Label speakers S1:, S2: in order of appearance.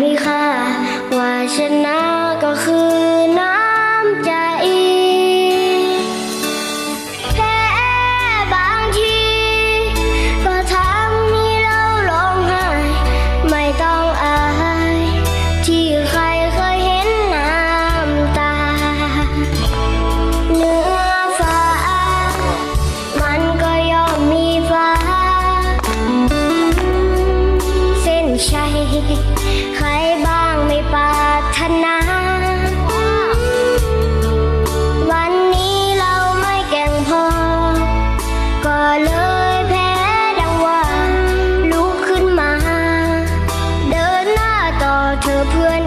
S1: มีค่าว่าชนะ ใครบ้างไม่ปารถนา วันนี้เราไม่แก่งพอ ก็เลยแพ้ดังว่า ลุกขึ้นมา เดินหน้าต่อเธอเพื่อน